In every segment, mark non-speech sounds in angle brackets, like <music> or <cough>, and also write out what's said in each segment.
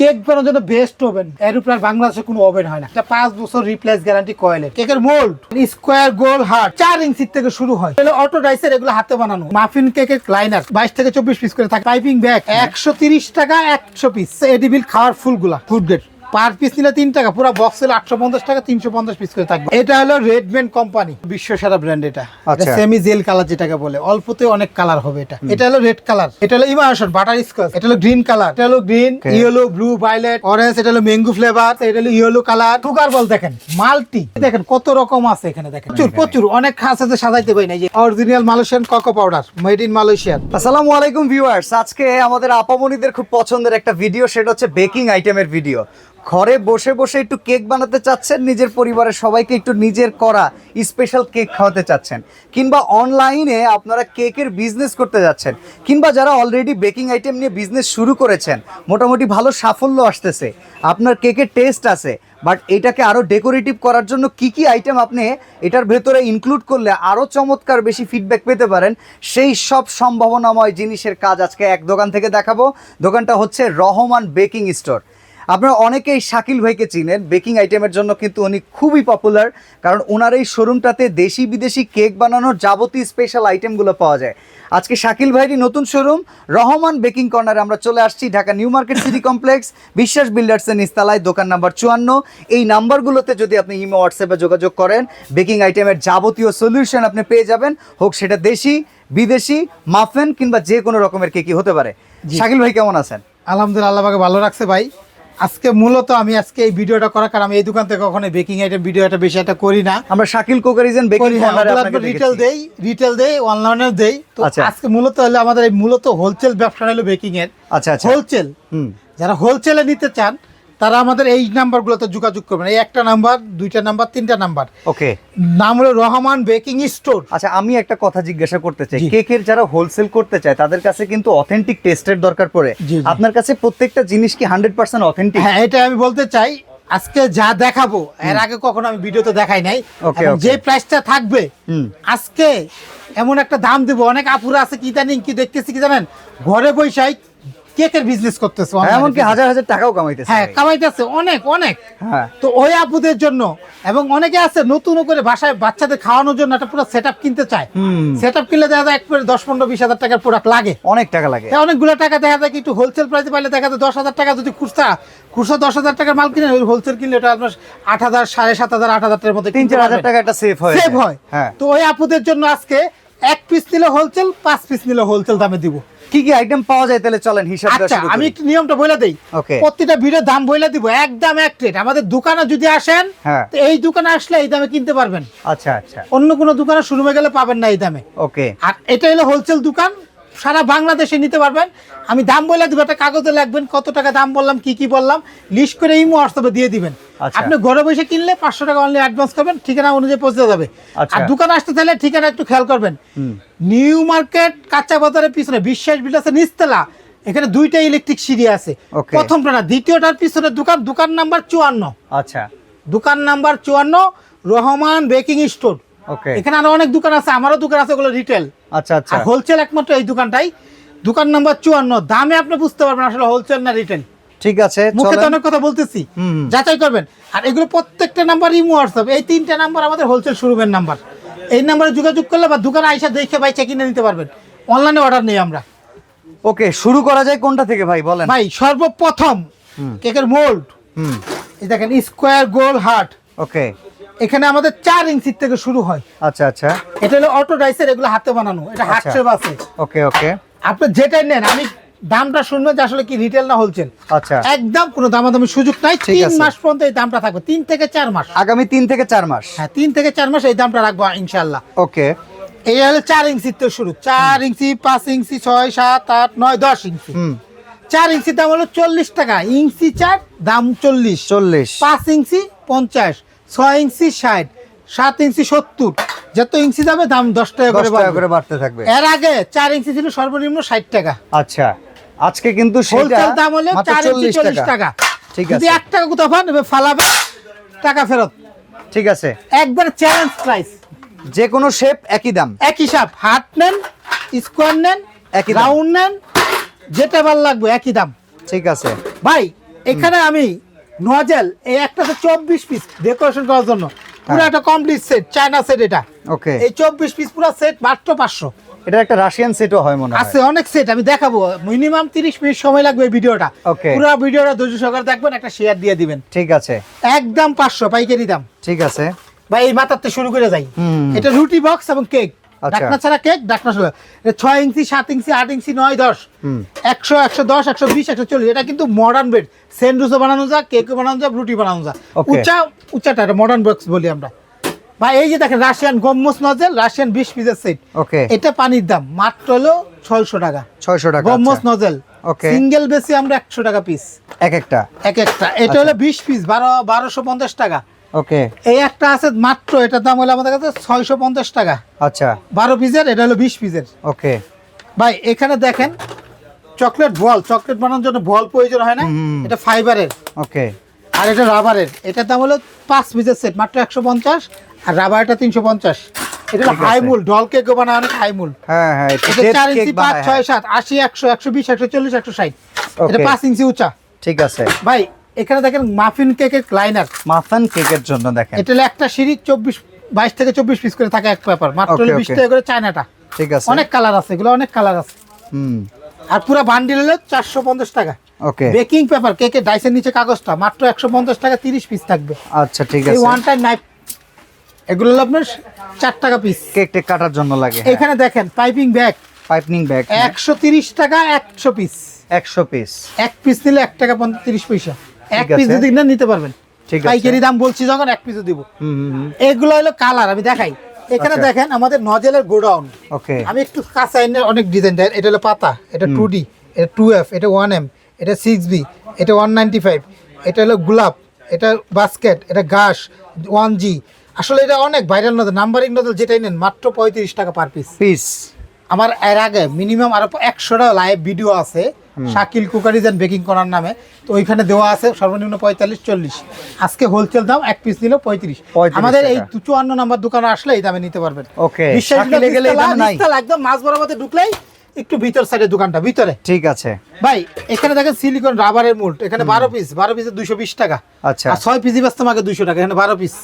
Cake বানানোর জন্য best oven এর উপর বাংলাদেশে কোনো ওভেন হয় না। এটা পাঁচ বছর রিপ্লেস গ্যারান্টি কয়েলের। কেকের মোল্ড স্কোয়ার গোল হার্ট চার ইঞ্চির থেকে শুরু হয়। তাহলে অটো ডাইসের এগুলো হাতে বানানো। মাফিন কেকের লাইনার বাইশ থেকে চব্বিশ পিস করে থাকে। পাইপিং ব্যাগ একশো তিরিশ টাকা, একশো পিস এডিবিল খাওয়ার ফুলগুলা ফুড গ্রেড পার পিস নিলে তিন টাকা পুরো বক্স হলে আটশো পঞ্চাশ টাকা তিনশো পঞ্চাশ পিস করে থাকবে। এটা হলো রেডম্যান কোম্পানি বিশ্ব সেরা ব্র্যান্ড এটা। সেমি জেল কালার যেটাকে বলে অল্পতে অনেক কালার হবে এটা। এটা হলো রেড কালার এটা হলো ইমাশন বাটার স্কচ এটা হলো গ্রিন কালার এটা হলো green yellow blue violet orange এটা হলো ম্যাঙ্গো ফ্লেভার এটা হলো ইয়েলো কালার সুগার বল দেখেন মাল্টি দেখেন কত রকম আছে এখানে দেখেন। প্রচুর প্রচুর অনেক খাস আছে সাজাইতে পারি না এই যে original Malaysian cocoa powder made in Malaysian আসসালামু আলাইকুম ভিউয়ার্স আজকে আমাদের আপামনিদের খুব পছন্দের একটা ভিডিও সেটা হচ্ছে বেকিং আইটেমের ভিডিও ঘরে বসে বসে একটু কেক বানাতে চাচ্ছেন, নিজের পরিবারের সবাইকে একটু নিজের করা স্পেশাল কেক খাওয়াতে চাচ্ছেন, কিংবা অনলাইনে আপনারা কেকের বিজনেস করতে যাচ্ছেন, কিংবা যারা অলরেডি বেকিং আইটেম নিয়ে বিজনেস শুরু করেছেন, মোটামুটি ভালো সাফল্য আসতেছে, আপনার কেকের টেস্ট আছে বাট এটাকে আরও ডেকোরেটিভ করার জন্য কি কি আইটেম আপনি এটার ভেতরে ইনক্লুড করলে আরও চমৎকার বেশি ফিডব্যাক পেতে পারেন, সেই সব সম্ভাবনাময় জিনিসের কাজ আজকে এক দোকান থেকে দেখাবো, দোকানটা হচ্ছে রহমান বেকিং স্টোর আপনারা অনেকেই শাকিল ভাইকে চিনেন। বেকিং আইটেমের জন্য কিন্তু উনি খুবই পপুলার কারণ ওনার এই শোরুমটাতে দেশি বিদেশি কেক বানানোর যাবতীয় স্পেশাল আইটেমগুলো পাওয়া যায়। আজকে শাকিল ভাইয়েরই নতুন শোরুম রহমান বেকিং কর্নারে আমরা চলে আসছি Dhaka new market city complex Biswas বিল্ডার্সের নিস্তালায় দোকান নাম্বার চুয়ান্ন। এই নাম্বারগুলোতে যদি আপনি ইমো হোয়াটসঅ্যাপে যোগাযোগ করেন বেকিং আইটেমের যাবতীয় সলিউশন আপনি পেয়ে যাবেন। হোক সেটা দেশি বিদেশি মাফেন কিংবা যে কোনো রকমের কেকই হতে পারে। শাকিল ভাই কেমন আছেন? আলহামদুলিল্লাহ আল্লাহ ভালো রাখছে ভাই। আজকে মূলত আমি আজকে এই ভিডিওটা করার কারণ আমি এই দোকান থেকে কখনো বেকিং আইটেম ভিডিও ভিডিওটা বেশি একটা করি না। আমরা শাকিল কোকারিজেন বেকিং রিটেল দেই রিটেল দেই অনলাইনে দেই। তো আচ্ছা। আজকে মূলত হলো আমাদের এই মূলত হোলসেল ব্যবসা হলো বেকিং এর আচ্ছা আচ্ছা। হোলসেল হুম। যারা হোলসেলে নিতে চান তারা আমাদের এই নাম্বারগুলোতে যোগাযোগ করবেন। এই একটা নাম্বার দুইটা নাম্বার তিনটা নাম্বার। ওকে। নাম হলো রহমান বেকিং স্টোর। আচ্ছা আমি একটা কথা জিজ্ঞাসা করতে চাই। কেকের যারা হোলসেল করতে চায় তাদের কাছে কিন্তু অথেন্টিক টেস্টের দরকার পড়ে। আপনার কাছে প্রত্যেকটা জিনিস কি হান্ড্রেড পার্সেন্ট অথেন্টিক হ্যাঁ এটা আমি বলতে চাই। আজকে যা দেখাবো এর আগে কখনো আমি ভিডিওতে দেখাই নাই। যে প্রাইসটা থাকবে। আজকে এমন একটা দাম দেবো। অনেক আপুরা আছে কি জানেন কি দেখতেছি কি জানেন? ঘরে বৈশাই কেকের বিজনেস করতেছে এমনকি হাজার হাজার টাকাও কামাইতেছে। হ্যাঁ কামাইতেছে অনেক অনেক। হ্যাঁ। তো ওই আপুদের জন্য এবং অনেকে আছে নতুন করে বাসায় বাচ্চাদের খাওয়ানোর জন্য একটা পুরো সেট কিনতে চায়। সেট কিনলে দেখা যায় এক দশ পনেরো বিশ হাজার টাকার প্রোডাক্ট লাগে। অনেক টাকা লাগে। হ্যাঁ, অনেকগুলো টাকা দেখা যায় একটু হোলসেল প্রাইসে পাইলে দেখা যায় দশ হাজার টাকা যদি খুচরা খুচরা দশ হাজার টাকার মাল কিনে ওই হোলসেল কিনলে ওটা আপনার আট হাজার সাড়ে সাত হাজার আট হাজার টাকার মধ্যে তিন চার হাজার টাকা একটা সেফ হয়। সেভ হয়। হ্যাঁ। তো ওই আপুদের জন্য আজকে এক পিস নিলে হোলসেল পাঁচ পিস নিলে হোলসেল দামে দিব। কি কি আইটেম পাওয়া যায় তাহলে চলেন হিসাব আচ্ছা আমি একটু নিয়মটা বলে দেই। ওকে প্রত্যেকটা ভিডিও দাম বলে দিব একদম এক রেট আমাদের দোকানে যদি আসেন হ্যাঁ। তো এই দোকানে আসলে এই দামে কিনতে পারবেন। আচ্ছা আচ্ছা। অন্য কোনো দোকানে শুরু হয়ে গেলে পাবেন না এই দামে। ওকে আর এটা হলো হোলসেল দোকান সারা বাংলাদেশে নিতে পারবেন। আমি দাম বলে দিব একটা কাগজে লাগবেন কত টাকা দাম বললাম কি কি বললাম লিস্ট করে এই হোয়াটসঅ্যাপে দিয়ে দিবেন। আচ্ছা। আপনি ঘরে বসে কিনলে পাঁচশো টাকা অনলি অ্যাডভান্স করবেন ঠিকানা অনুযায়ী পৌঁছে যাবে। আচ্ছা। আর দোকানে আসতে চাইলে ঠিকানা একটু খেয়াল করবেন। নিউ মার্কেট কাঁচা বাজারের পিছনে বিশ্বাস বিলাসে নিচতলা। এখানে দুইটা ইলেকট্রিক সিঁড়ি আছে. প্রথমটা না দ্বিতীয়টার পিছনে দোকান দোকান নাম্বার চুয়ান্ন। আচ্ছা। দোকান নাম্বার চুয়ান্ন রহমান বেকিং স্টোর। ওকে এখানে আরও অনেক দোকান আছে আমারও দোকান আছে ওগুলো রিটেল আচ্ছা আচ্ছা। হোলসেল একমাত্র এই দোকানটাই। দোকান নাম্বার চুয়ান্ন। দামে আপনি বুঝতে পারবেন আসলে হোলসেল না রিটেল ঠিক আছে মুখে তো অনেক কথা বলতেছি। যাচাই করবেন। আর এগুলো প্রত্যেকটা নাম্বার ইমো হোয়াটসঅ্যাপ এই তিনটা নাম্বার আমাদের হোলসেল শোরুমের নাম্বার এই নাম্বারে যোগাযোগ করলে বা দোকানে আইসা দেখে ভাই চেক কিনে নিতে পারবেন। অনলাইনে অর্ডার নেই আমরা। ওকে শুরু করা যায় কোনটা থেকে ভাই বলেন। ভাই সর্বপ্রথম কেকের মোল্ড দেখেন স্কোয়ার গোল হার্ট ওকে এখানে আমাদের চার ইঞ্চির থেকে শুরু হয়। আচ্ছা আচ্ছা। এটা হলো অটো ডাইসের এগুলো হাতে বানানো। এটা হাত আচ্ছা। শেপ আছে। ওকে ওকে। আপনি যেটাই নেন আমি দামটা শুনবেন যে আসলে কি রিটেল না হোলসেল আচ্ছা। একদম কোনো দামাদামি সুযোগ নাই ঠিক তিন মাস পর্যন্ত এই দামটা থাকবে। তিন থেকে চার মাস। আগামী তিন থেকে চার মাস। হ্যাঁ তিন থেকে চার মাস এই দামটা রাখব ইনশাল্লাহ ওকে। এই হলো চার ইঞ্চির তো শুরু। চার ইঞ্চি পাঁচ ইঞ্চি ছয় সাত আট নয় দশ ইঞ্চি হুম। চার ইঞ্চির দাম হলো চল্লিশ টাকা। ইঞ্চি চার দাম চল্লিশ। চল্লিশ। পাঁচ ইঞ্চি পঞ্চাশ। ছয় ইঞ্চি ষাট সাত ইঞ্চি সত্তর। যত ইঞ্চি যাবে দাম দশ টাকা করে টাকা করে বাড়তে থাকবে। এর আগে চার ইঞ্চি ছিল সর্বনিম্ন ষাট টাকা। আচ্ছা আজকে কিন্তু হোলসেল দাম হলো চার ইঞ্চি চল্লিশ টাকা। ঠিক যদি আছে। এক টাকা কোথাও পান ফালাবে টাকা ফেরত। ঠিক আছে। একবার চ্যালেঞ্জ প্রাইস যে কোনো শেপ একই দাম। এক হিসাব হাট নেন স্কোয়ার নেন একই রাউন্ড নেন যেটা ভালো লাগবে একই দাম। ঠিক আছে। ভাই এখানে আমি নজেল এই একটা তো চব্বিশ পিস ডেকোরেশন করার জন্য। পুরো হ্যাঁ। একটা কমপ্লিট সেট চায়না সেট এটা। ওকে। এই চব্বিশ পিস পুরো সেট মাত্র পাঁচশো। এটা একটা রাশিয়ান সেটও হয় মনে হয়। আছে অনেক সেট আমি দেখাবো। মিনিমাম তিরিশ মিনিট সময় লাগবে এই ভিডিওটা। Okay. পুরো ভিডিওটা ধৈর্য সহকারে দেখবেন একটা শেয়ার দিয়ে দিবেন। ঠিক আছে। একদম পাঁচশো পাইকারি দাম। ঠিক আছে। ভাই এই মাথাতে শুরু করে যাই। এটা রুটি বক্স এবং কেক। ডাকনা ছাড়া কেক ডাকনা ছাড়া ছয় ইঞ্চি সাত ইঞ্চি আট ইঞ্চি নয় দশ। একশো একশো দশ একশো বিশ একশো চল্লিশ। এটা কিন্তু মডার্ন বেড স্যান্ডউইচও বানানো যায় কেকও বানানো যায় রুটি বানানো যায়. উঁচা উঁচাটা এটা মডার্ন বক্স বলি আমরা। ভাই এই যে দেখেন রাশিয়ান গম্মুস নজেল রাশিয়ান বিশ পিসের সেট ওকে এটা পানির দাম মাত্র হলো ছয়শো টাকা। ছয়শো টাকা গম্মস আচ্ছা। Nozzle Okay. সিঙ্গেল বেশি আমরা একশো টাকা পিস এক একটা। এক একটা। এটা হলো বিশ পিস বারো বারোশো পঞ্চাশ টাকা। ওকে এই একটা আছে মাত্র এটার দাম হলো আমাদের কাছে ছয়শো পঞ্চাশ টাকা। আচ্ছা। বারো পিসের এটা হলো বিশ পিসের। ওকে ভাই এখানে দেখেন চকলেট বল চকলেট বানানোর জন্য বল প্রয়োজন হয় না এটা ফাইবারের। ওকে আর এটা রাবারের এটার দাম হলো পাঁচ পিসের সেট মাত্র একশো পঞ্চাশ আর রাবারটা তিনশো পঞ্চাশ। এটা হলো ঠিক আছে। হাই মূল ডল কেকও বানায় অনেক হাই হ্যাঁ হ্যাঁ এটা চার ইঞ্চি পাঁচ ছয় হ্যাঁ। সাত আশি একশো একশো বিশ একশো চল্লিশ একশো ষাট। এটা পাঁচ ইঞ্চি উঁচা। ঠিক আছে। ভাই এখানে দেখেন মাফিন কেকের ক্লাইনার মাফান কেকের জন্য দেখেন। এটা একটা সিঁড়ি চব্বিশ বাইশ থেকে চব্বিশ পিস করে থাকে এক পেপার মাত্র বিশ টাকা করে চায়নাটা। ঠিক আছে। অনেক কালার আছে এগুলো অনেক কালার আছে। হুম। আর পুরো বান্ডিল হলো চারশো পঞ্চাশ টাকা। ওকে বেকিং পেপার কেকের ডাইসের নিচে কাগজটা মাত্র একশো পঞ্চাশ টাকা তিরিশ পিস থাকবে। আচ্ছা ঠিক আছে। ওয়ান টাইম নাইফ এগুলো হলো আপনার চার টাকা পিস কেক টেক কাটার জন্য লাগে হ্যাঁ। এখানে দেখেন পাইপিং ব্যাগ পাইপনিং ব্যাগ একশো তিরিশ টাকা একশো পিস একশো পিস এক পিস নিলে এক টাকা পঞ্চাশ তিরিশ পয়সা। এক পিস যদি না নিতে পারবেন। ঠিক আছে। পাইকারি দাম বলছি যখন এক পিসও দিব। এগুলো হলো কালার আমি দেখাই। এখানে আচ্ছা। দেখেন আমাদের নজেলের গোডাউন ওকে। আমি একটু কাঁচা এনে অনেক ডিজাইন দেয়। এটা হলো পাতা এটা টু ডি এটা টু এফ এটা ওয়ান এম এটা সিক্স বি এটা ওয়ান নাইনটি ফাইভ এটা হলো গোলাপ এটা বাস্কেট এটা ঘাস ওয়ান জি আসলে এটা অনেক ভাইরাল নজল নাম্বারিং নজল যেটাই নেন মাত্র পঁয়ত্রিশ টাকা পার পিস পিস আমার এর আগে মিনিমাম আরও একশোটা লাইভ ভিডিও আছে। শাকিল কুকারিজ অ্যান্ড বেকিং করার নামে। তো ওইখানে দেওয়া আছে সর্বনিম্ন পঁয়তাল্লিশ চল্লিশ। আজকে হোলসেল দাম এক পিস নিল পঁয়ত্রিশ। আমাদের এই। চুয়ান্ন নাম্বার দোকানে আসলে এই দামে নিতে পারবেন। নাই? একদম মাছ বরাবর ঢুকলেই একটু ভিতর সাইডে দোকানটা ভিতরে। ঠিক আছে। ভাই এখানে দেখেন সিলিকন রাবারের মোল্ড এখানে বারো পিস বারো পিসে দুইশো বিশ টাকা। আচ্ছা। আর ছয় পিসি ব্যস্ত আমাকে দুইশো টাকা এখানে বারো পিস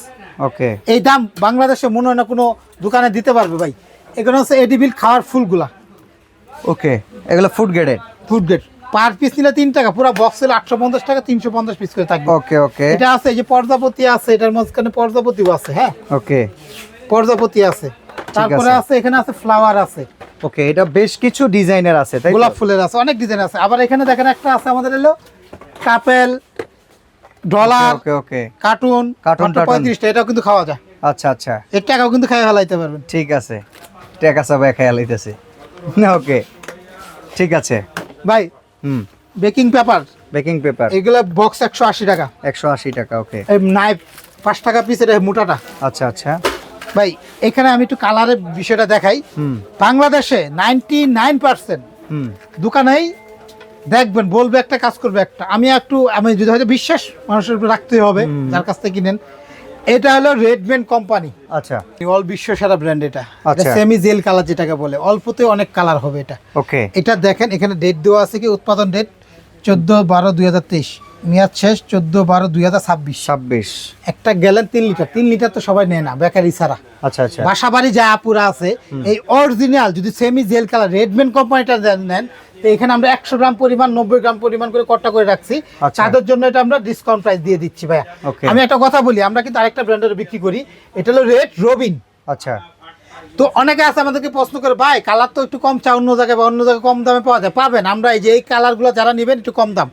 ওকে এই দাম বাংলাদেশে মনে হয় না কোনো দোকানে দিতে পারবে ভাই। এখানে হচ্ছে এডিবিল খাওয়ার ফুলগুলা। ওকে এগুলো ফুড গ্রেডের ফুড গ্রেড পার পিস নিলে তিন টাকা পুরো বক্স আটশো পঞ্চাশ টাকা তিনশো পঞ্চাশ পিস করে থাকবে। ওকে ওকে। এটা আছে এই যে আছে এটার মাঝখানে আছে হ্যাঁ? ওকে। আছে। তারপরে আছে। এখানে আছে ফ্লাওয়ার আছে। ওকে এটা বেশ কিছু ডিজাইনের আছে তাই গোলাপ ফুলের আছে অনেক ডিজাইন আছে। আবার এখানে দেখেন একটা আছে আমাদের এলো couple dollar okay okay carton carton, পঁয়ত্রিশটা এটাও কিন্তু খাওয়া যায়। আচ্ছা আচ্ছা। এর টাকাও কিন্তু খাই ফেলাইতে পারবেন। ঠিক আছে। টেকা সবাই খেয়াল হইতেছে ওকে। ঠিক আছে। ভাই হুম। Baking paper? Baking paper. এগুলো বক্স একশো আশি টাকা। একশো আশি টাকা ওকে। নাইফ পাঁচ টাকা পিস এটা মোটাটা। আচ্ছা আচ্ছা। ভাই এখানে আমি একটু কালারের বিষয়টা দেখাই। হুম। বাংলাদেশে নাইনটি নাইন পার্সেন্ট। হুম। দোকানেই দেখবেন বলবে একটা কাজ করবে একটা। আমি একটু আমি যদি হয়তো বিশ্বাস মানুষের উপর রাখতে হবে যার কাছ থেকে কিনেন এটা হলো রেডম্যান কোম্পানি আচ্ছা। অল বিশ্ব সেরা ব্র্যান্ড এটা। সেমি জেল কালার যেটাকে বলে। অল্পতে অনেক কালার হবে এটা। ওকে এটা দেখেন এখানে ডেট দেওয়া আছে কি? উৎপাদন ডেট চোদ্দ বারো দুই হাজার তেইশ। মেয়াদ শেষ চোদ্দ বারো দুই হাজার ছাব্বিশ। ছাব্বিশ। একটা গেলেন তিন লিটার তিন লিটার তো সবাই নেয় না বেকারি ছাড়া। আচ্ছা আচ্ছা। বাসা বাড়ি যা পুরা আছে এই অরিজিনাল যদি সেমি জেল কালার রেডম্যান কোম্পানিটা নেন তো এখানে আমরা একশো গ্রাম পরিমাণ নব্বই গ্রাম পরিমাণ করে কট্টা করে রাখছি। আচ্ছা। তাদের জন্য এটা আমরা ডিসকাউন্ট প্রাইস দিয়ে দিচ্ছি ভাইয়া. আমি একটা কথা বলি আমরা কিন্তু আরেকটা ব্র্যান্ডের বিক্রি করি। এটা হলো রেড রবিন আচ্ছা। তো অনেকে আছে আমাদেরকে প্রশ্ন করে ভাই কালার তো একটু কম চা অন্য জায়গায় বা অন্য জায়গায় কম দামে পাওয়া যায়? পাবেন। আমরা এই যে এই কালারগুলো যারা নেবেন একটু কম দাম।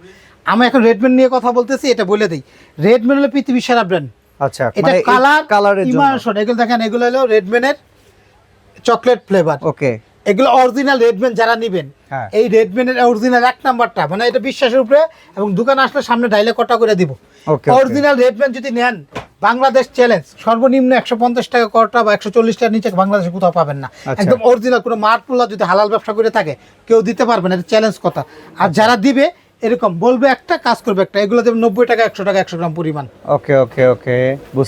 আমি এখন রেডমেন নিয়ে কথা বলতেছি এটা বলে দিই। রেডমেন হলো পৃথিবীর সেরা ব্র্যান্ড আচ্ছা এটা মানে কালার কালারের জন্য। ইমার্শন। এগুলো দেখেন এগুলো হলো রেডম্যানের চকলেট ফ্লেভার ওকে এগুলো অরিজিনাল রেডম্যান যারা নেবেন হ্যাঁ। এই রেডম্যানের অরিজিনাল এক নাম্বারটা মানে এটা বিশ্বাসের উপরে এবং দোকান আসলে সামনে ডাইলে কটা করে দিব. অরিজিনাল রেডমেন যদি নেন বাংলাদেশ চ্যালেঞ্জ সর্বনিম্ন একশো পঞ্চাশ টাকা কটা বা একশো চল্লিশ টাকার নিচে বাংলাদেশে কোথাও পাবেন না আচ্ছা। একদম অরিজিনাল কোনো মার্টপুলা যদি হালাল ব্যবসা করে থাকে কেউ দিতে পারবে না এটা চ্যালেঞ্জ কথা আর যারা দিবে এরকম বলবে একটা কাজ করবে একটা। এগুলো দেবে নব্বই টাকা একশো টাকা একশো গ্রাম পরিমাণ। ওকে ওকে ওকে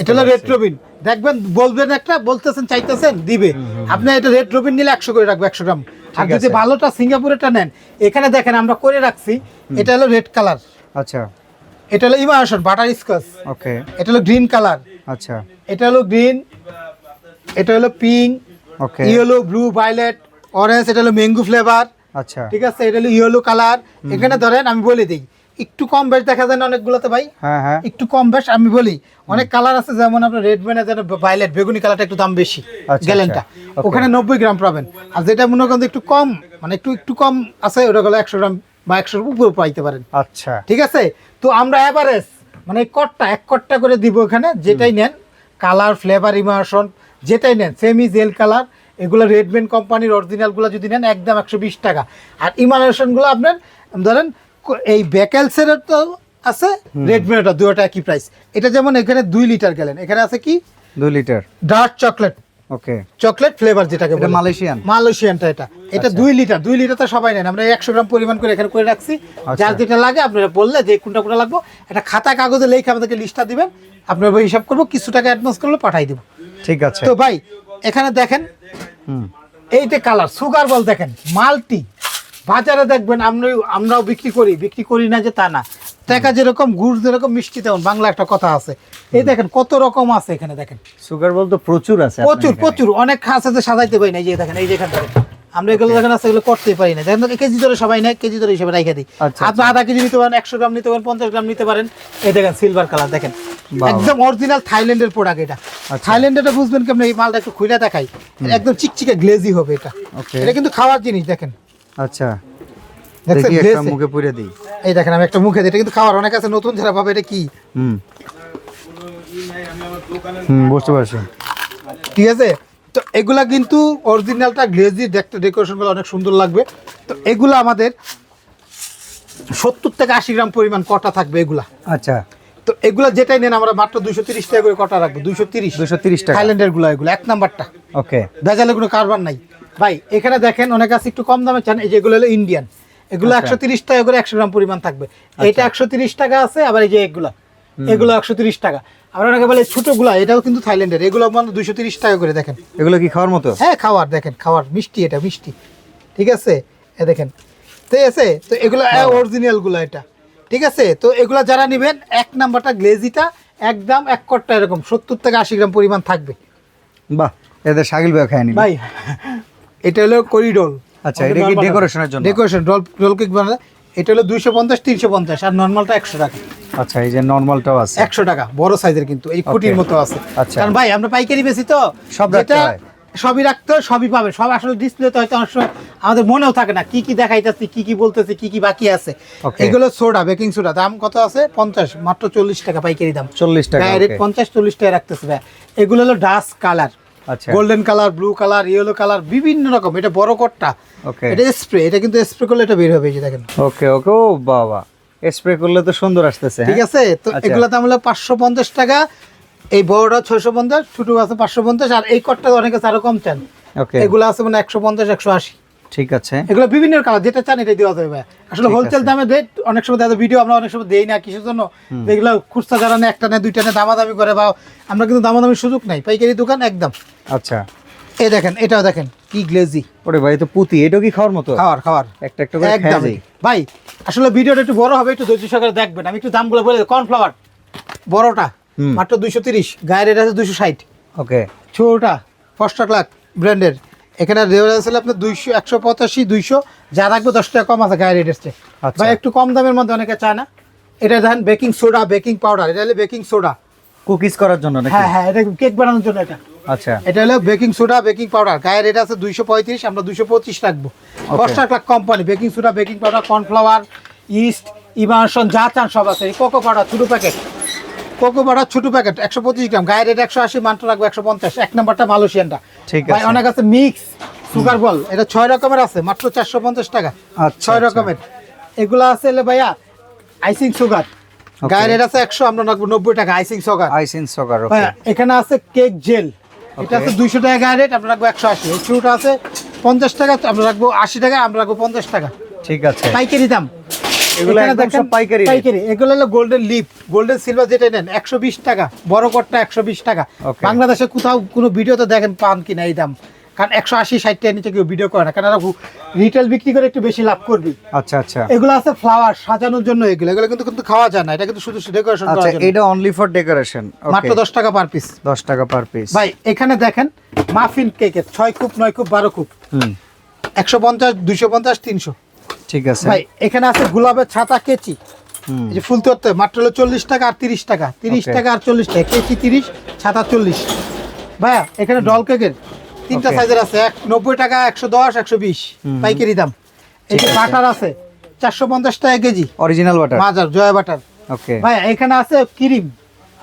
এটা হলো রেড রবিন দেখবেন বলবেন একটা বলতেছেন চাইতেছেন দিবে। আপনি এটা রেড রবিন নিলে একশো করে রাখবে একশো গ্রাম। আর যদি। ভালোটা সিঙ্গাপুরেরটা নেন এখানে দেখেন আমরা করে রাখছি এটা হলো রেড কালার আচ্ছা। এটা হলো ইমাশন বাটার স্কচ ওকে। এটা হলো গ্রিন কালার আচ্ছা। এটা হলো গ্রিন এটা হলো pink okay. Yellow blue violet orange এটা হলো ম্যাঙ্গো ফ্লেভার আচ্ছা। ঠিক আছে এটা হলো ইয়েলো কালার এখানে ধরেন আমি বলে দিই একটু কম বেশ দেখা যায় না অনেকগুলোতে ভাই? হ্যাঁ হ্যাঁ। একটু কম বেশ আমি বলি অনেক কালার আছে যেমন আপনার রেড ম্যানের যেন ভায়োলেট বেগুনি কালারটা একটু দাম বেশি আচ্ছা, গ্যালেনটা ওখানে নব্বই গ্রাম পাবেন। আর যেটা মনে করেন একটু কম মানে একটু একটু কম আছে ওটা হলো একশো গ্রাম বা একশোর উপরে পাইতে পারেন। আচ্ছা। ঠিক আছে? তো আমরা এভারেজ মানে কটটা এক কটটা করে দিব এখানে যেটাই নেন। কালার ফ্লেভার ইমার্শন যেটাই নেন সেমি জেল কালার এগুলো রেডমেন কোম্পানির অরিজিনালগুলো যদি নেন একদম একশো বিশ টাকা। আর ইমার্শনগুলো আপনার ধরেন এই ব্যাকেলসের তো আছে রেডমেনটা দুটোটা একই প্রাইস এটা যেমন এখানে দুই লিটার গেলেন। এখানে আছে কি? দুই litre dark chocolate okay chocolate flavour যেটাকে বলে। মালয়েশিয়ান মালয়েশিয়ানটা এটা। এটা দুই লিটার দুই লিটার তো সবাই নেন। আমরা একশো গ্রাম পরিমাণ করে এখানে করে রাখছি। যার যেটা লাগে আপনারা বললে যে কোনটা কোনটা লাগবে। একটা খাতা কাগজে লিখে আমাদেরকে লিস্টটা দিবেন। আপনার হিসাব করব। কিছু টাকা অ্যাডভান্স করলে পাঠাই দেবো। ঠিক আছে। তো ভাই এখানে দেখেন এইতে কালার সুগার বল দেখেন মালটি বাজারে দেখবেন আমরা আমরাও বিক্রি করি বিক্রি করি না যে তা না। দেখা যেরকম গুড় যেরকম মিষ্টি তেমন বাংলা একটা কথা আছে। এই দেখেন কত রকম আছে এখানে দেখেন। সুগার বল তো প্রচুর আছে প্রচুর প্রচুর অনেক খাস আছে সাজাইতে পারি না এই যে দেখেন এই যে এখান থেকে। আমরা এগুলো দেখেন আছে এগুলো করতেই পারি না। দেখেন কেজি ধরে সবাই নেয় কেজি ধরে হিসেবে রেখে দিই। আচ্ছা, আপনি আধা কেজি নিতে পারেন একশো গ্রাম নিতে পারেন পঞ্চাশ গ্রাম নিতে পারেন। এই দেখেন সিলভার কালার দেখেন। একদম অরিজিনাল থাইল্যান্ডের প্রোডাক্ট এটা। আচ্ছা। বুঝবেন কেমন এই মালটা একটু খুলে দেখাই। একদম চিকচিকে গ্লেজি হবে এটা। এটা কিন্তু খাওয়ার জিনিস দেখেন। আচ্ছা? মুখে পুরে দিই। এই দেখেন আমি একটা মুখে দিই, এটা কিন্তু খাওয়ার অনেক আছে নতুন যারা ভাবে এটা কি? হুম। হুম বুঝতে পারছি। ঠিক আছে? তো এগুলা কিন্তু অরিজিনালটা গ্লেজি দেখতে ডেকোরেশনগুলো অনেক সুন্দর লাগবে। তো এগুলো আমাদের সত্তর থেকে আশি গ্রাম পরিমাণ কটা থাকবে এগুলা। আচ্ছা। তো এগুলা যেটাই নেন আমরা মাত্র দুইশো তিরিশ টাকা করে কটা রাখব দুইশো তিরিশ। দুশো তিরিশ টাকা। থাইল্যান্ডেরগুলো এগুলো এক নাম্বারটা। ওকে। ভেজালে কোনো কারবার নাই। ভাই এখানে দেখেন অনেক আছে একটু কম দামে চান এই যেগুলো হলো ইন্ডিয়ান এগুলো আচ্ছা। একশো তিরিশ টাকা করে একশো গ্রাম পরিমাণ থাকবে। এটা একশো তিরিশ টাকা আছে আবার এই যে এগুলা। এগুলো একশো তিরিশ টাকা। আবার অনেকে বলে ছোটগুলা এটাও কিন্তু থাইল্যান্ডের। এগুলো মানে দুইশো তিরিশ টাকা করে দেখেন। এগুলো কি খাওয়ার মতো? হ্যাঁ খাওয়ার দেখেন খাওয়ার। মিষ্টি এটা মিষ্টি। ঠিক আছে? এ দেখেন। ঠিক আছে? তো এগুলো অরিজিনালগুলো এটা। ঠিক আছে? তো এগুলো যারা নেবেন এক নাম্বারটা গ্লেজিটা একদম এক কটটা এরকম সত্তর থেকে আশি গ্রাম পরিমাণ থাকবে। বাহ এদের শাকিল ভাই খায়নি ভাই এটা হলো করিডোর আচ্ছা, এটা কি এর জন্য? ডেকোরেশন কেক বানালে এটা হলো দুইশো পঞ্চাশ তিনশো পঞ্চাশ আর নর্মালটা একশো টাকা। আচ্ছা এই যে নর্মালটাও আছে। একশো টাকা বড় সাইজের কিন্তু এই কোটির মতো আছে। আচ্ছা। কারণ ভাই আমরা পাইকারি বেশি তো সব সবই রাখতে হয় সবই পাবে। সব আসলে ডিসপ্লেতে হয়তো অনেক সময় আমাদের মনেও থাকে না কি কি দেখাইতেছি কি কি বলতেছি কি কি বাকি আছে। এগুলো সোডা বেকিং সোডা দাম কত আছে? পঞ্চাশ মাত্র চল্লিশ টাকা পাইকারি দাম। চল্লিশ টাকা ডাইরেক্ট পঞ্চাশ চল্লিশ টাকা রাখতেছে ভাই। এগুলো হলো dust colour golden colour blue colour yellow colour বিভিন্ন রকম। এটা বড় কটটা। ওকে এটা স্প্রে এটা কিন্তু স্প্রে করলে এটা বের হবে এই যে দেখেন। ওকে ওকে ও বাবা। স্প্রে করলে তো সুন্দর আসতেছে ঠিক হ্যাঁ? আছে? তো এগুলা দাম হলো পাঁচশো পঞ্চাশ টাকা এই বড়টা ছয়শো পঞ্চাশ ছোটো আছে পাঁচশো পঞ্চাশ আর এই কটটা অনেকে আরও কম চান। ওকে এগুলো আছে মানে একশো পঞ্চাশ একশো আশি। ঠিক আছে। এগুলো বিভিন্ন কালার যেটা চান এটা দেওয়া যাবে আসলে হোলসেল দামে দেয় অনেক সময় দাদা ভিডিও আমরা অনেক সময় দেই না কিসের জন্য। যেগুলো খুচরা যারা একটা নেয় দুইটা নেয় দামাদামি করে বা আমরা কিন্তু দামাদামির সুযোগ নাই। পাইকারি দোকান একদম। আচ্ছা। এই দেখেন এটাও দেখেন কি গ্লেজি ওরে ভাই তো পুতি এটাও কি খাওয়ার মতো? খাওয়ার খাওয়ার। একটা একটা করে একদম। ভাই আসলে ভিডিওটা একটু বড় হবে একটু ধৈর্য সহকারে দেখবেন। আমি একটু দামগুলো বলে কর্নফ্লাওয়ার বড়টা। মাত্র দুইশো তিরিশ গায়ের রেট আছে দুইশো ষাট। ওকে। ছোটটা ফস্টার ক্লাক ব্র্যান্ডের এখানে রেট আছে আপনার দুইশো একশো পঁচাশি দুইশো যা রাখবে দশ টাকা কম আছে গায়ে রেট এসছে আচ্ছা। ভাই একটু কম দামের মধ্যে অনেকে চায় না। এটা দেখেন বেকিং সোডা বেকিং পাউডার এটা হলো বেকিং সোডা কুকিজ করার জন্য হ্যাঁ হ্যাঁ এটা কেক বানানোর জন্য এটা। আচ্ছা। এটা হলো বেকিং সোডা বেকিং পাউডার গায়ে রেট আছে দুইশো পঁয়ত্রিশ আমরা দুইশো পঁচিশ রাখব। দশটা Clark company baking soda baking powder cornflour yeast ইমানসন যা চান সব আছে। এই কোকো পাউডার ছোটো প্যাকেট কোকো পাউডার ছোটো প্যাকেট একশো পঁচিশ গ্রাম গায়ের রেট একশো আশি মাত্র রাখব একশো পঞ্চাশ এক নম্বরটা মালয়েশিয়ানটা ঠিক আছে। অনেক আছে মিক্স সুগার বল এটা ছয় রকমের আছে মাত্র চারশো পঞ্চাশ টাকা। আচ্ছা, ছয় আচ্ছা। রকমের। এগুলো আছে এলে ভাইয়া আইসিং সুগার গায়ের রেট আছে একশো আমরা রাখব নব্বই টাকা আইসিং সুগার আইসিন সুগার এখানে আছে কেক জেল এটা আছে দুইশো টাকা গায়ে রেট আমরা রাখব একশো আশি। এই চুটা আছে পঞ্চাশ টাকা আমরা রাখব আশি টাকা আমরা রাখব পঞ্চাশ টাকা। ঠিক আছে। পাইকারি দাম। এগুলো দেখেন পাইকারি পাইকারি। এগুলো হলো গোল্ডেন লিপ গোল্ডেন সিলভার যেটা নেন একশো বিশ টাকা বড় কটটা একশো বিশ টাকা। বাংলাদেশে কোথাও কোনো ভিডিওতে দেখেন পান কিনা এই দাম। কারণ একশো আশি ষাট নিচে কেউ ভিডিও করে না। কারণ রিটেল বিক্রি করে একটু বেশি লাভ করবি। আচ্ছা আচ্ছা। এগুলো আছে ফ্লাওয়ার সাজানোর জন্য এগুলো। এগুলো কিন্তু কিন্তু খাওয়া যায় না। এটা কিন্তু শুধু ডেকোরেশন আচ্ছা এটা অনলি ফর ডেকোরেশন মাত্র দশ টাকা পার পিস দশ টাকা পার পিস ভাই এখানে দেখেন মাফিন কেকের ছয় কুপ নয় কুপ বারো কুপ হুম। একশো পঞ্চাশ দুইশো পঞ্চাশ তিনশো। ঠিক আছে। ভাই এখানে আছে গোলাপের ছাতা কেচি। যে ফুল তত্ত্ব মাত্র হলো চল্লিশ টাকা আর তিরিশ টাকা। তিরিশ টাকা আর চল্লিশ টাকা কেচি তিরিশ ছাতা চল্লিশ। ভাইয়া এখানে ডল কেকের তিনটা সাইজের আছে এক নব্বই টাকা একশো দশ একশো বিশ। পাইকারি দাম। এই যে বাটার আছে চারশো পঞ্চাশ টাকা কেজি। অরিজিনাল বাটার মাজার জয়া বাটার। ওকে ভাই এখানে আছে ক্রিম।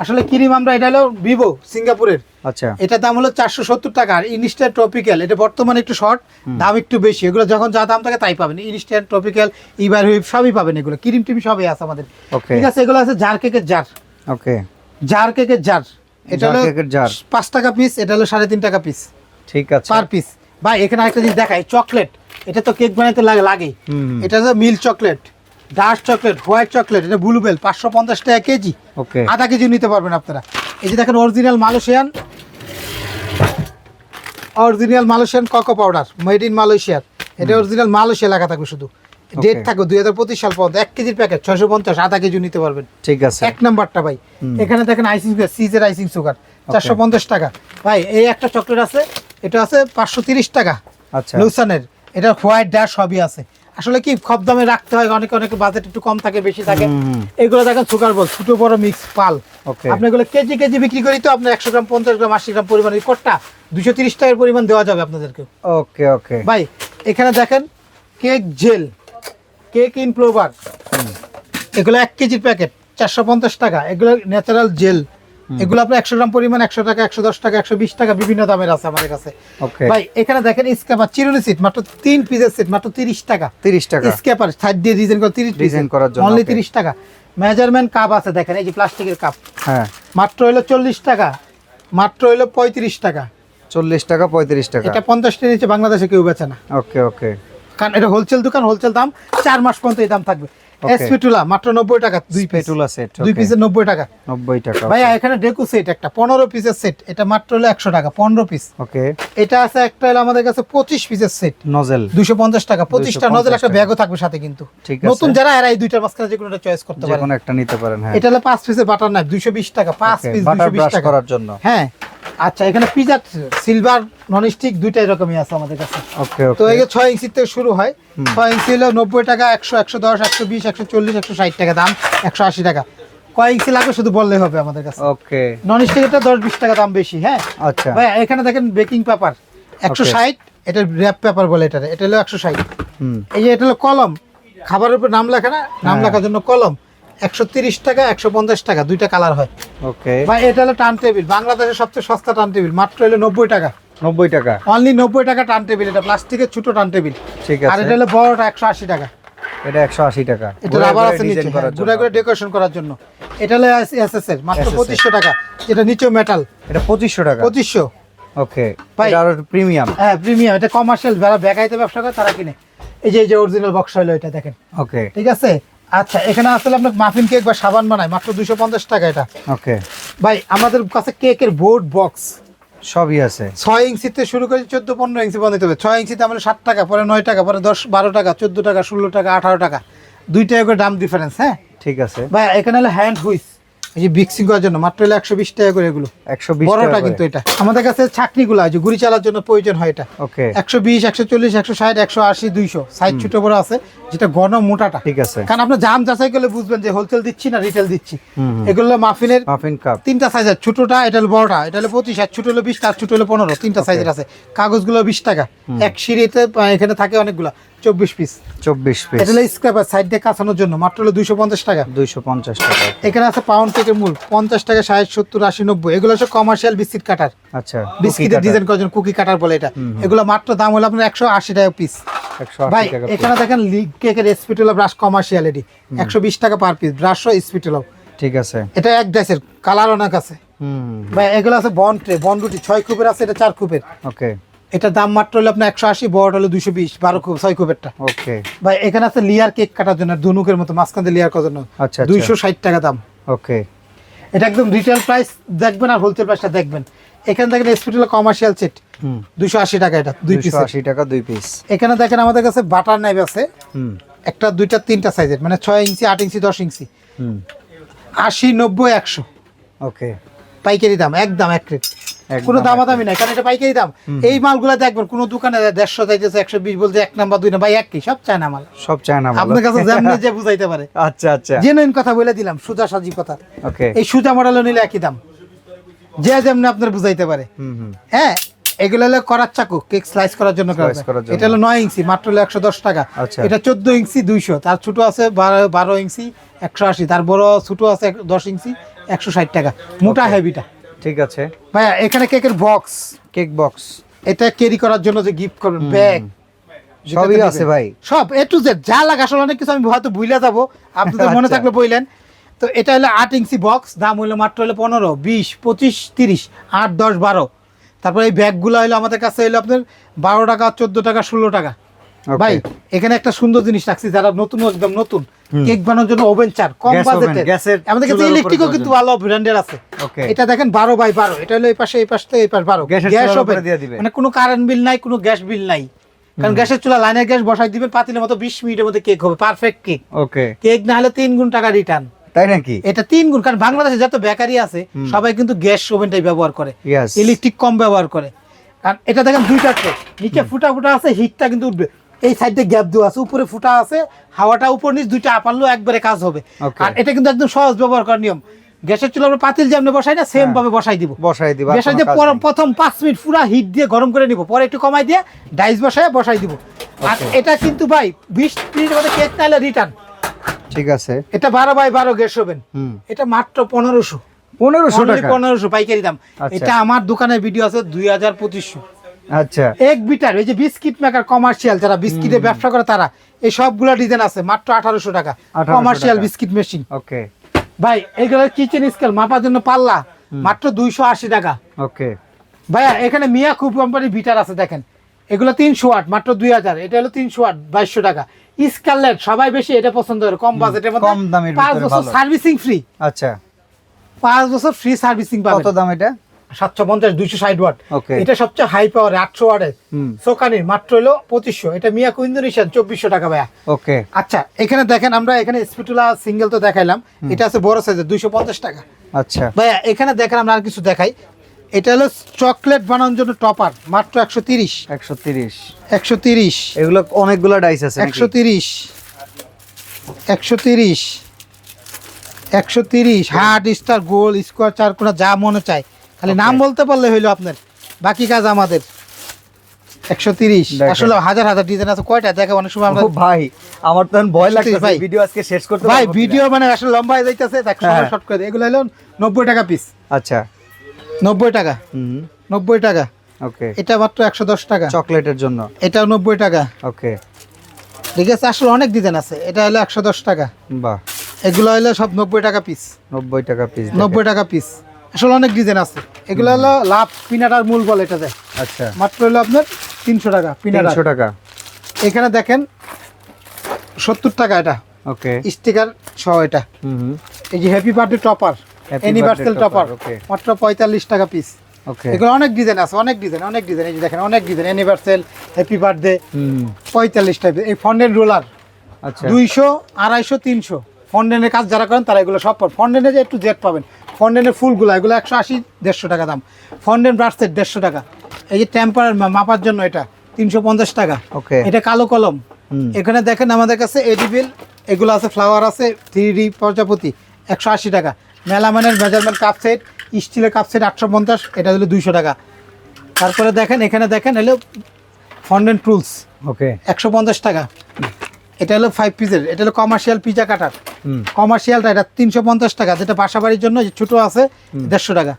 আসলে ক্রিম আমরা এটা হলো ভিভো সিঙ্গাপুরের। আচ্ছা। এটার দাম হলো চারশো সত্তর টাকা। আর ইনস্ট্যান্ট ট্রপিক্যাল এটা বর্তমানে একটু শর্ট দাম একটু বেশি। এগুলো যখন যা দাম থাকে তাই পাবেন। ইনস্ট্যান্ট ট্রপিক্যাল ইবার হুইপ সবই পাবেন এগুলো। ক্রিম টিম সবই আছে আমাদের। ঠিক আছে এগুলো আছে জার কেকের জার ওকে জার কেকের জার এটা হলো জার। পাঁচ টাকা পিস এটা হলো সাড়ে তিন টাকা পিস ঠিক আছে। পার পিস ভাই এখানে আরেকটা জিনিস দেখাই চকলেট এটা তো কেক বানাইতে লাগে লাগে এটা হলো milk chocolate dark chocolate white chocolate এটা ব্লুবেল পাঁচশো পঞ্চাশ টাকা কেজি। ওকে। আধা কেজি নিতে পারবেন আপনারা। এই যে দেখেন original Malaysian original Malaysian cocoa powder made in মালয়েশিয়ার এটা অরিজিনাল মালয়েশিয়া লেখা থাকবে শুধু। ডেট থাকবে দুই হাজার পঁচিশ সাল পর্যন্ত। এক কেজির প্যাকেট ছয়শো পঞ্চাশ আধা কেজি নিতে পারবেন। ঠিক আছে। এক নাম্বারটা ভাই। এখানে দেখেন আইসিং সিজের আইসিং সুগার চারশো পঞ্চাশ টাকা। ভাই এই একটা চকলেট আছে এটা আছে পাঁচশো তিরিশ টাকা। আচ্ছা। লুসানের এটা হোয়াইট ড্যাশ সবই আছে। আসলে কি খব দামে রাখতে হয় অনেক অনেক বাজেট একটু কম থাকে বেশি থাকে। এগুলো দেখেন সুগার বল ছোট বড় মিক্স পাল। আপনি এগুলো কেজি কেজি বিক্রি করি তো আপনার একশো গ্রাম পঞ্চাশ গ্রাম আশি গ্রাম পরিমাণ কোটটা দুশো তিরিশ টাকার পরিমাণ দেওয়া যাবে আপনাদেরকে। ওকে ওকে ভাই এখানে দেখেন cake gel cake in flavour এগুলো এক কেজির প্যাকেট চারশো পঞ্চাশ টাকা। এগুলো ন্যাচারাল জেল এগুলো আপনার একশো গ্রাম পরিমাণ একশো টাকা একশো দশ টাকা একশো বিশ টাকা বিভিন্ন দামের আছে আমাদের কাছে। ভাই এখানে দেখেন স্ক্যাপার চিরুনি সিট মাত্র তিন পিসের সেট মাত্র তিরিশ টাকা। তিরিশ টাকা। স্ক্যাপার সাইড দিয়ে ডিজাইন করে তিরিশ Design করার জন্য, অনলি তিরিশ টাকা। মেজারমেন্ট কাপ আছে দেখেন এই যে প্লাস্টিকের কাপ হ্যাঁ। মাত্র হইল চল্লিশ টাকা মাত্র হইল পঁয়ত্রিশ টাকা। চল্লিশ টাকা পঁয়ত্রিশ টাকা। এটা পঞ্চাশটা নিচে বাংলাদেশে কেউ বেচে না। ওকে ওকে কারণ এটা হোলসেল দোকান হোলসেল দাম চার মাস পর্যন্ত এই দাম থাকবে। এসপিটুলা মাত্র নব্বই টাকা দুই পিস পেটুলা সেট দুই পিসের নব্বই টাকা। নব্বই টাকা ভাইয়া এখানে ডেকু সেট একটা পনেরো পিসের সেট এটা মাত্র হলো একশো টাকা পনেরো পিস ওকে এটা আছে একটা হলো আমাদের কাছে পঁচিশ পিসের সেট নজেল দুশো পঞ্চাশ টাকা পঁচিশটা 250 নজর একটা ব্যাগও থাকবে সাথে কিন্তু। ঠিক আছে। নতুন যারা এরা এই দুইটার মাঝখানে যে কোনো চয়েস করতে পারে একটা নিতে পারেন হ্যাঁ। এটা হলো পাঁচ পিসের বাটার নাইফ বিশ টাকা পাঁচ পিস বাটার দুইশো বিশ ব্রাশ টাকা। করার জন্য। হ্যাঁ। আচ্ছা এখানে পিজা সিলভার নন স্টিক দুইটাই রকমই আছে আমাদের কাছে। ওকে তো এই ছয় ইঞ্চি থেকে শুরু হয় ছয় ইঞ্চি হলো নব্বই টাকা একশো একশো দশ একশো চল্লিশ একশো ষাট টাকা দাম একশো আশি টাকা। কয় ইঞ্চি লাগবে শুধু বললেই হবে আমাদের কাছে। ওকে। নন স্টিকেরটা দশ বিশ টাকা দাম বেশি হ্যাঁ? আচ্ছা। ভাই এখানে দেখেন বেকিং পেপার একশো ষাট এটা র্যাপ পেপার বলে এটা এটা হলো একশো ষাট। এই যে এটা হলো কলম খাবারের উপর নাম লেখা না নাম হ্যাঁ। লেখার জন্য কলম একশো তিরিশ টাকা একশো পঞ্চাশ টাকা দুইটা কালার হয়। ওকে। বা এটা হলো টার্ন টেবিল বাংলাদেশের সবচেয়ে সস্তা টার্ন টেবিল মাত্র হলো নব্বই টাকা। নব্বই টাকা। অনলি নব্বই টাকা টার্ন টেবিল এটা প্লাস্টিকের ছোট টার্ন টেবিল ঠিক আর আছে এটা হলো বড়টা একশো আশি টাকা। এটা একশো আশি টাকা। এটা রাবার আছে নিচে করার ঘুরে ঘুরে ডেকোরেশন করার জন্য। এটা হলো এসএস এর মাত্র SSL পঁচিশশো টাকা। এটা নিচেও মেটাল এটা পঁচিশশো টাকা। পঁচিশশো। ওকে ভাই- এটা আরও প্রিমিয়াম হ্যাঁ প্রিমিয়াম এটা কমার্শিয়াল যারা বেকাইতে ব্যবসা করে তারা কিনে। এই যে এই যে অরিজিনাল বক্স হলো এটা দেখেন। ওকে ঠিক আছে? আচ্ছা এখানে আসলে আপনার মাফিন কেক বা সাবান বানায় মাত্র দুশো পঞ্চাশ টাকা এটা। ওকে ভাই আমাদের কাছে কেকের বোর্ড বক্স সবই আছে। ছয় ইঞ্চিতে শুরু করে চোদ্দ পনেরো ইঞ্চি পর্যন্ত হবে। ছয় ইঞ্চিতে আমরা ষাট টাকা পরে নয় টাকা পরে দশ বারো টাকা চোদ্দ টাকা ষোলো টাকা আঠারো টাকা। দুই টাকা করে দাম ডিফারেন্স হ্যাঁ? ঠিক আছে। ভাই এখানে হলো হ্যান্ড হুইস এই যে বিক্সিং করার জন্য মাত্র হলো একশো বিশ টাকা করে এগুলো। একশো বিশ বড়টা কিন্তু এটা। আমাদের কাছে ছাকনিগুলো আছে গুড়ি চালার জন্য প্রয়োজন হয় এটা। ওকে। একশো বিশ একশো চল্লিশ একশো ষাট একশো আশি দুইশো। সাইজ ছোট বড় আছে যেটা ঘন মোটাটা। ঠিক আছে। কারণ আপনার জাম যাচাই করলে বুঝবেন যে হোলসেল দিচ্ছি না রিটেল দিচ্ছি। এগুলো মাফিনের মাফিন কাপ তিনটা সাইজের ছোটটা এটা হলো বড়টা এটা হলো পঁচিশ আর ছোট হলো বিশ আর ছোট হলো পনেরো। তিনটা সাইজের আছে। কাগজগুলো বিশ টাকা। এক সিঁড়িতে এখানে থাকে অনেকগুলো। চব্বিশ পিস চব্বিশ পিস এটা স্ক্র্যাপার সাইড দিয়ে কাঁচানোর জন্য মাত্র হলো দুইশো পঞ্চাশ টাকা। দুইশো পঞ্চাশ টাকা। এখানে আছে পাউন্ড কেকের মূল পঞ্চাশ টাকা ষাট সত্তর আশি নব্বই। এগুলো হচ্ছে কমার্শিয়াল বিস্কিট কাটার আচ্ছা বিস্কিটের ডিজাইন করার জন্য কুকি কাটার বলে এটা। এগুলো মাত্র দাম হলো আপনার একশো আশি টাকা পিস ভাই এখানে দেখেন লিগ কেকের স্পিটুলা ব্রাশ কমার্শিয়াল এটি একশো বিশ টাকা পার পিস ব্রাশও স্পিটুলাও ঠিক আছে। এটা এক ড্রেসের কালার অনেক আছে। হুম। ভাই এগুলো আছে বন ট্রে বন রুটি ছয় কুপের আছে এটা চার কুপের ওকে এটা দাম মাত্র হলো আপনার একশো আশি বড় হলো দুশো বিশ বারো ছয় কুপেরটা। ওকে। ভাই এখানে আছে লিয়ার কেক কাটার জন্য ধনুকের মতো মাঝখান দিয়ে লিয়ার করার জন্য। আচ্ছা, আচ্ছা। দুইশো ষাট টাকা দাম। ওকে। এটা একদম রিটেল প্রাইস দেখবেন আর হোলসেল প্রাইসটা দেখবেন। এখানে দেখেন স্পিটুলা কমার্শিয়াল সেট হুম। দুইশো আশি টাকা এটা দুই পিস আশি টাকা দুই পিস এখানে দেখেন আমাদের কাছে বাটার নাইফ আছে। হুম। একটা দুইটা তিনটা সাইজের মানে ছয় ইঞ্চি আট ইঞ্চি দশ ইঞ্চি। হুম। আশি নব্বই একশো। ওকে। পাইকারি দাম একদম এক রেট কোনো দামাদামি নাই কারণ এটা পাইকারি দাম। এই মালগুলো দেখবেন কোনো দোকানে দেড়শো চাইতেছে একশো বিশ বলছে এক নাম্বার দুই নাম্বার একই সব চায় না মাল। সব চায়না মাল। আপনার কাছে যেমনি যে বুঝাইতে পারে। <laughs> আচ্ছা আচ্ছা। জেনুইন কথা বলে দিলাম সুজা সাজি কথা। ওকে। এই সুজা মডেলও নিলে একই দাম। যে যেমনি আপনার বুঝাইতে পারে। হ্যাঁ এগুলো হলো করার চাকু কেক স্লাইস করার জন্য। এটা হলো নয় ইঞ্চি মাত্র হলো একশো দশ টাকা। আচ্ছা। এটা চোদ্দ ইঞ্চি দুইশো। তার ছোট আছে বারো ইঞ্চি একশো আশি। তার বড় ছোট আছে দশ ইঞ্চি একশো ষাট টাকা। মোটা হেভিটা ঠিক আছে। ভাইয়া এখানে কেকের বক্স। Cake box. এটা ক্যারি করার জন্য যে গিফট করবেন ব্যাগ সবই আছে ভাই। সব এ টু জেড যা লাগে আসলে অনেক কিছু আমি হয়তো ভুলে যাব। আপনাদের মনে আচ্ছা। থাকলে বইলেন তো এটা হলো আট ইঞ্চি বক্স দাম হলো মাত্র হলো পনেরো বিশ পঁচিশ তিরিশ আট দশ বারো। তারপরে এই ব্যাগগুলো হলো আমাদের কাছে হলো আপনার বারো টাকা চোদ্দ টাকা ষোলো টাকা. ভাই এখানে একটা সুন্দর জিনিস রাখছি যারা নতুন একদম নতুন। কেক বানানোর জন্য ওভেন চার কম আমাদের কাছে ইলেকট্রিকও কিন্তু। ভালো ব্র্যান্ডের আছে। এটা দেখেন বারো বাই বারো এটা হলো এই পাশে এই পাশ এই পাশ বারো। Gas oven. মানে কোনো কারেন্ট বিল নাই কোনো গ্যাস বিল নাই। কারণ গ্যাসের চুলা লাইনের গ্যাস বসাই দিবেন পাতিলের মতো বিশ মিনিটের মধ্যে কেক হবে পারফেক্ট কেক ওকে কেক না হলে তিন গুণ টাকা রিটার্ন তাই নাকি? এটা তিন গুণ কারণ বাংলাদেশে যত বেকারি আছে সবাই কিন্তু গ্যাস ওভেনটাই ব্যবহার করে। ইলেকট্রিক কম ব্যবহার করে। কারণ এটা দেখেন দুইটা ট্রেক নিচে ফুটা ফুটা আছে হিটটা কিন্তু উঠবে। এই সাইডে গ্যাপ দেওয়া আছে উপরে ফুটা আছে হাওয়াটা উপর নিচ দুইটা আপারলেও একবারে কাজ হবে। আর এটা কিন্তু একদম সহজ ব্যবহার করার নিয়ম। গ্যাসের চুলা আমরা পাতিল যেমন বসাই না সেম ভাবে বসাই দিব। বসাই দিবা গ্যাসের যে। প্রথম পাঁচ মিনিট পুরা হিট দিয়ে গরম করে নিব পরে একটু কমাই দিয়ে ডাইস বসায় বসাই দিব। আর এটা কিন্তু ভাই বিশ মিনিটের মধ্যে কেক নাইলে রিটার্ন ঠিক আছে। এটা বারো বাই বারো গ্যাস হুম। এটা মাত্র পনেরোশো। পনেরোশো টাকা? পনেরোশো পাইকারি দাম। আচ্ছা। এটা আমার দোকানের ভিডিও আছে দুই হাজার পঁচিশশো। আচ্ছা। এক বিটার এই যে বিস্কিট মেকার কমার্শিয়াল যারা বিস্কিটের ব্যবসা করে তারা এই সবগুলো ডিজাইন আছে মাত্র আঠারোশো টাকা। 1800 কমার্শিয়াল বিস্কিট মেশিন ওকে ভাই এগুলো কিচেন স্কেল মাপার জন্য পাল্লা মাত্র দুইশো আশি টাকা। ওকে ভাইয়া এখানে মিয়া খুব কোম্পানির বিটার আছে দেখেন। এগুলো তিনশো আট মাত্র দুই হাজার এটা হলো তিনশো আট বাইশশো টাকা। স্কারলেট সবাই বেশি এটা পছন্দ করে কম বাজেটের মধ্যে। কম দামের পাঁচ বছর সার্ভিসিং ফ্রি আচ্ছা। পাঁচ বছর ফ্রি সার্ভিসিং পাবেন। কত দাম এটা? সাতশো পঞ্চাশ দুইশো ষাট ওয়াট. এটা সবচেয়ে হাই পাওয়ার আটশো ওয়াটের। সোকানির মাত্র হলো পঁচিশশো। এটা মিয়াকো ইন্দোনেশিয়ান চব্বিশশো টাকা ভাইয়া। ওকে আচ্ছা এখানে দেখেন আমরা এখানে স্পিটুলা সিঙ্গেল তো দেখাইলাম। এটা আছে বড় সাইজের দুইশো পঞ্চাশ টাকা। আচ্ছা। ভাইয়া এখানে দেখেন আমরা আর কিছু দেখাই। এটা হলো চকলেট বানানোর জন্য টপার মাত্র একশো তিরিশ। একশো তিরিশ। একশো তিরিশ। এগুলো অনেকগুলো ডাইস আছে একশো তিরিশ। একশো তিরিশ। একশো তিরিশ। হার্ড স্টার গোল স্কোয়ার চার কোনা যা মনে চায়। খালি নাম বলতে পারলে হইল আপনার। বাকি কাজ আমাদের। একশো তিরিশ। আসলে হাজার হাজার ডিজাইন আছে। কয়টা? দেখে অনেক সময় আমরা ভাই আমার তো ভয় লাগছে ভাই। ভিডিও আজকে শেষ করতে ভাই ভিডিও মানে আসলে লম্বা হয়ে যাইতেছে দেখ হ্যাঁ। শর্ট করে এগুলো হলো নব্বই টাকা পিস আচ্ছা। নব্বই টাকা। হুম। নব্বই টাকা। ওকে। এটা মাত্র একশো দশ টাকা। চকলেটের জন্য। এটাও নব্বই টাকা। ওকে। ঠিক আছে আসলে অনেক ডিজাইন আছে। এটা হলো একশো দশ টাকা। বাহ। এগুলো হলো সব নব্বই টাকা পিস নব্বই টাকা পিস নব্বই টাকা পিস আসলে অনেক ডিজাইন আছে। এগুলো হলো লাভ পিনাটার মূল বলে এটা দেয় আচ্ছা। মাত্র হলো আপনার তিনশো টাকা পিনাটার। তিনশো টাকা। এখানে দেখেন সত্তর টাকা এটা। ওকে। স্টিকার সহ এটা। এই যে happy birthday topper birthday topper মাত্র পঁয়তাল্লিশ টাকা পিস ওকে এগুলো অনেক ডিজাইন আছে অনেক ডিজাইন অনেক ডিজাইন এই যে দেখেন অনেক design universal happy birthday hmm. পঁয়তাল্লিশ টাইপের এই ফন্ডেন রোলার। আচ্ছা। দুইশো আড়াইশো তিনশো। ফন্ডেনের কাজ যারা করেন তারা এগুলো সব পাবেন ফন্ডেনে যে একটু জেট পাবেন। ফন্ডেনের ফুলগুলো এগুলো একশো আশি দেড়শো টাকা দাম। ফন্ডেন ব্রাশ সেট দেড়শো টাকা। এই যে টেম্পার মাপার জন্য এটা তিনশো পঞ্চাশ টাকা। Okay. এটা কালো কলম। এখানে দেখেন আমাদের কাছে এডিবিল এগুলো আছে ফ্লাওয়ার আছে থ্রি ডি প্রজাপতি একশো আশি টাকা। মেলামানের মেজারমেন্ট কাপ সেট স্টিলের কাপ সেট আটশো পঞ্চাশ এটা হলো দুইশো টাকা। তারপরে দেখেন এখানে দেখেন হলো ফন্ডেন টুলস ওকে একশো পঞ্চাশ টাকা। এটা হলো ফাইভ পিসের এটা হলো কমার্শিয়াল পিজা কাটার কমার্শিয়ালটা এটা তিনশো পঞ্চাশ টাকা যেটা বাসা বাড়ির জন্য ছোটো আছে দেড়শো টাকা।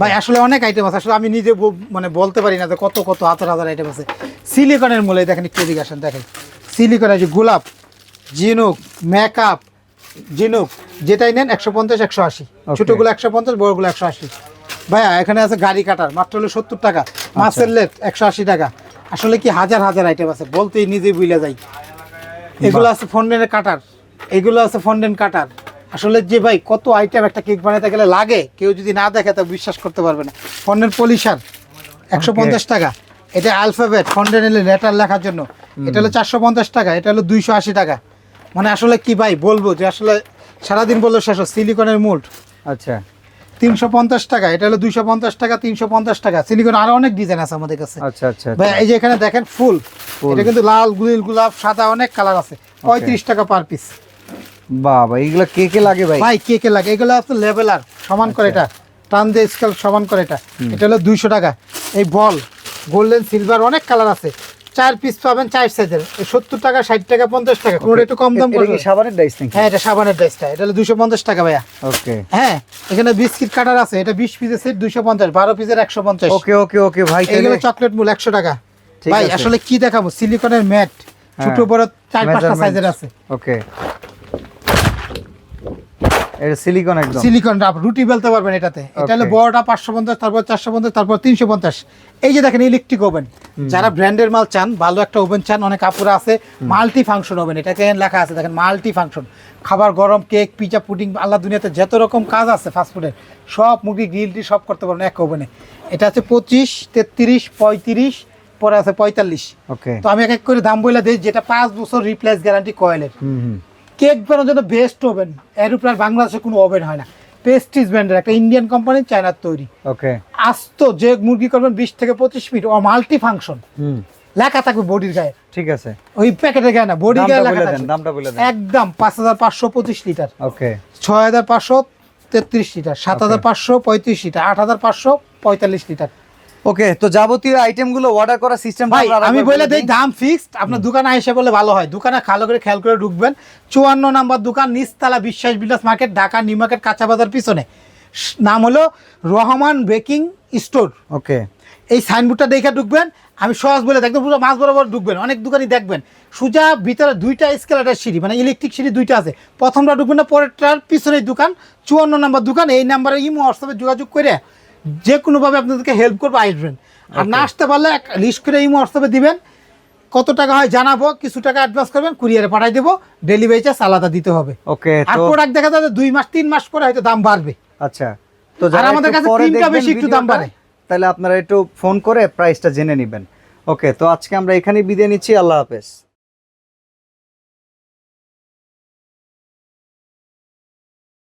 ভাই আসলে অনেক আইটেম আছে আসলে আমি নিজে মানে বলতে পারি না যে কত কত হাজার হাজার আইটেম আছে। সিলিকনের মূলে দেখেন একটু এদিকে আসেন দেখেন। সিলিকনের যে গোলাপ জিনুক মেকআপ জিনুক যেটাই নেন একশো পঞ্চাশ একশো আশি. ছোটোগুলো একশো পঞ্চাশ বড়গুলো একশো আশি। ভাইয়া এখানে আছে গাড়ি কাটার মাত্র হলো সত্তর টাকা। আচ্ছা। মাছের লেট একশো আশি টাকা। আসলে কি হাজার হাজার আইটেম আছে বলতেই নিজেই বুঝলে যাই। এগুলো আছে ফন্ডেনের কাটার। এগুলো আছে ফন্ডেন কাটার। আসলে যে ভাই কত আইটেম একটা কেক বানাতে গেলে লাগে কেউ যদি না দেখে তা বিশ্বাস করতে পারবে না। ফন্ডের পলিশার একশো পঞ্চাশ টাকা। এটা অ্যালফাবেট ফন্ডের লেটার লেখার জন্য। এটা হলো চারশো পঞ্চাশ টাকা এটা হলো দুইশো আশি টাকা। মানে আসলে কি ভাই বলব যে আসলে সারাদিন বলল শেষ সিলিকনের মুল্ট আচ্ছা। তিনশো পঞ্চাশ টাকা এটা হলো দুইশো পঞ্চাশ টাকা তিনশো পঞ্চাশ টাকা। সিলিকন আরও অনেক ডিজাইন আছে আমাদের কাছে। আচ্ছা আচ্ছা ভাই এই যে এখানে দেখেন ফুল। ফুল। এটা কিন্তু লাল গুলিল গোলাপ সাদা অনেক কালার আছে। পঁয়ত্রিশ টাকা পার পিস বাবা এইগুলো কে কে লাগে ভাই? ভাই কে কে লাগে? এগুলো আপনার লেভেলার সমান করে এটা। টান দিয়ে স্কেল সমান করে এটা। এটা হলো দুইশো টাকা। এই বল গোল্ডেন সিলভার অনেক কালার আছে। চার পিস পাবেন চার সাইজের সত্তর টাকা ষাট টাকা পঞ্চাশ টাকা কোনো একটু কম দাম এটা পড়বে কি সাবানের ডাইস হ্যাঁ এটা সাবানের ডাইসটা এটা হলো দুশো পঞ্চাশ টাকা ভাইয়া। ওকে হ্যাঁ এখানে বিস্কিট কাটার আছে। এটা বিশ পিসের সেট দুইশো পঞ্চাশ বারো পিসের একশো পঞ্চাশ। ওকে ওকে ওকে ভাই এগুলো চকলেট মূল একশো টাকা। ভাই আসলে কি দেখাবো? সিলিকনের ম্যাট ছোট হ্যাঁ, বড় চার পাঁচটা সাইজের আছে। ওকে এটা সিলিকন একদম। সিলিকন রুটি বেলতে পারবেন এটাতে। এটা হলো বড়টা পাঁচশো পঞ্চাশ তারপর চারশো পঞ্চাশ তারপর তিনশো পঞ্চাশ। এই যে দেখেন ইলেকট্রিক ওভেন যারা ব্র্যান্ডের মাল চান ভালো একটা ওভেন চান অনেক আছে মাল্টি ফাংশন ওভেন এটাকে লেখা আছে দেখেন মাল্টি ফাংশন খাবার গরম কেক পিজা পুডিং আল্লাহ দুনিয়াতে যত রকম কাজ আছে ফাস্টফুডের সব মুরগি গ্রিল টি সব করতে পারবেন এক ওভেনে এটা আছে পঁচিশ তেত্রিশ পঁয়ত্রিশ পরে আছে পঁয়তাল্লিশ। ওকে তো আমি এক এক করে দাম বলে দিই যেটা পাঁচ বছর রিপ্লেস গ্যারান্টি কয়েলের কেক বানানোর জন্য বেস্ট ওভেন এর উপর আর বাংলাদেশে কোনো ওভেন হয় না। পেস্টিস ব্র্যান্ডের একটা ইন্ডিয়ান কোম্পানি চায়নার তৈরি। ওকে আস্ত যে মুরগি করবেন বিশ থেকে পঁচিশ ফিট ও মাল্টি ফাংশন লেখা থাকবে বডির গায়ে। ঠিক আছে। ওই প্যাকেটের গায়ে না বডির দামটা গায়ে লেখা থাকবে। দামটা বলে দেন। একদম পাঁচ হাজার পাঁচশো পঁচিশ লিটার। ওকে ছয় হাজার পাঁচশো তেত্রিশ লিটার সাত হাজার পাঁচশো পঁয়ত্রিশ লিটার আট হাজার পাঁচশো পঁয়তাল্লিশ লিটার। ওকে তো যাবতীয় আইটেমগুলো অর্ডার করার সিস্টেম ভাই আমি বলে দিই দাম ফিক্সড আপনার দোকানে এসে বলে ভালো হয়। দোকানে ভালো করে খেয়াল করে ঢুকবেন। চুয়ান্ন নাম্বার দোকান নিচতলা বিশ্বাস বিলাস মার্কেট ঢাকা নিউ মার্কেট কাঁচা বাজার পিছনে। নাম হলো রহমান বেকিং স্টোর। ওকে। এই সাইনবোর্ডটা দেখে ঢুকবেন। আমি সহজ বলে দেখবেন পুরো মাছ বরাবর ঢুকবেন। অনেক দোকানই দেখবেন। সোজা ভিতরে দুইটা স্কেলারের সিঁড়ি মানে ইলেকট্রিক সিঁড়ি দুইটা আছে। প্রথমটা ঢুকবেন না পরেরটার পিছনের দোকান চুয়ান্ন নাম্বার দোকান। এই নাম্বারে ইমো হোয়াটসঅ্যাপে যোগাযোগ করে যে কোনোভাবে আপনাদেরকে হেল্প করবে আসবেন আর না আসতে পারলে লিস্ট করে ইমো হোয়াটসঅ্যাপে দিবেন কত টাকা হয় জানাব কিছু টাকা অ্যাডভান্স করবেন কুরিয়ারে পাঠাই দেবো ডেলিভারি চার্জ আলাদা দিতে হবে। ওকে আর প্রোডাক্ট দেখা যাবে দুই মাস তিন মাস পরে হয়তো দাম বাড়বে। আচ্ছা তো যারা আমাদের কাছে তিনটা বেশি একটু দাম বাড়ে। তাহলে আপনারা একটু ফোন করে প্রাইসটা জেনে নেবেন। ওকে তো আজকে আমরা এখানেই বিদায় নিচ্ছি আল্লাহ হাফেজ।